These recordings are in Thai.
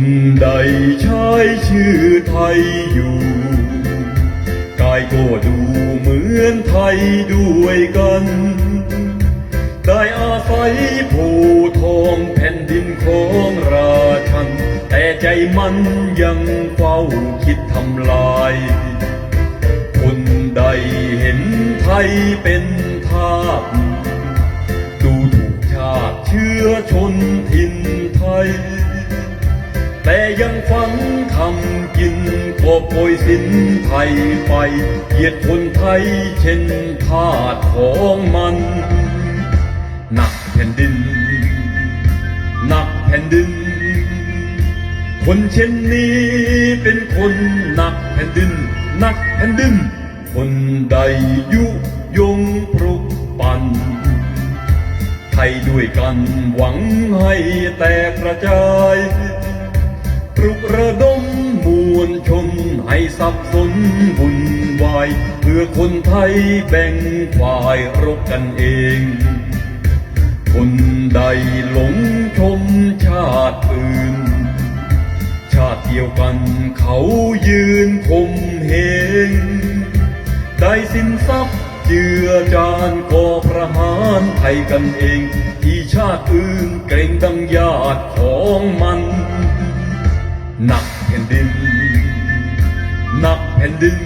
นใดใช้ชื่อไทยอยู่ กายก็ดูเหมือนไทยด้วยกัน ได้อาศัยผู้ทองแผ่นดินของราชัน แต่ใจมันยังเฝ้าคิดทำลาย คนใดเห็นไทยเป็นทาสดูถูกชาติเชื้อชนถิ่นไทย แต่ยังฝังทำกินกอบโกยสินไทยไปเหยียดคนไทยเช่นทาสของมัน หนักแผ่นดิน หนักแผ่นดิน คนเช่นนี้เป็นคนหนักแผ่นดิน หนักแผ่นดิน คนใดยุยงปลุกปั่นไทยด้วยกันหวังให้แตกกระจาย ระดมมวลชนให้สับสนวุ่นวายเพื่อคนไทยแบ่งฝ่ายรบกันเอง คนใดหลงชมชาติอื่น ชาติเดียวกันเขายืนคมเหงได้สินทรัพย์เจือจานก่อประหารไทยกันเอง ที่ชาติอื่นเกรงดังญาติของมันหนักแผ่น ดินหนักแผ่นดิน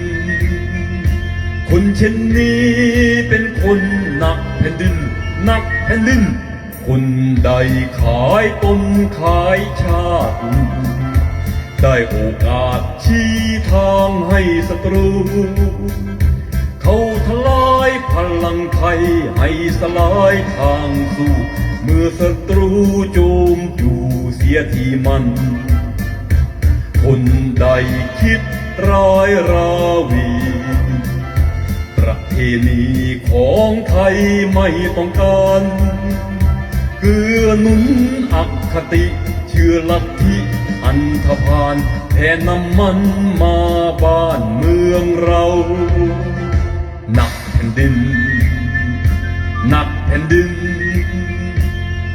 คนเช่นนี้เป็นคนหนักแผ่นดินหนักแผ่นดิน คนใดขายตนขายชาติได้โอกาสชี้ทางให้ศัตรู เขาทลายพลังไทยให้สลายทางสู้ เมื่อศัตรูโจมจู่เสียทีมัน คนใดคิดร้ายราวี ประเพณีของไทยไม่ต้องการเกือหนุนอักคติเชื่อลัทธิอันธพาลแทนนำมันมาบ้านเมืองเราหนักแผ่นดินหนักแผ่นดิน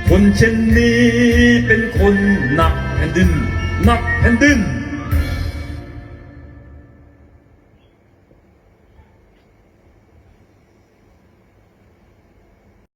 คนเช่นนี้เป็นคนหนักแผ่นดิน หนักแผ่นดิน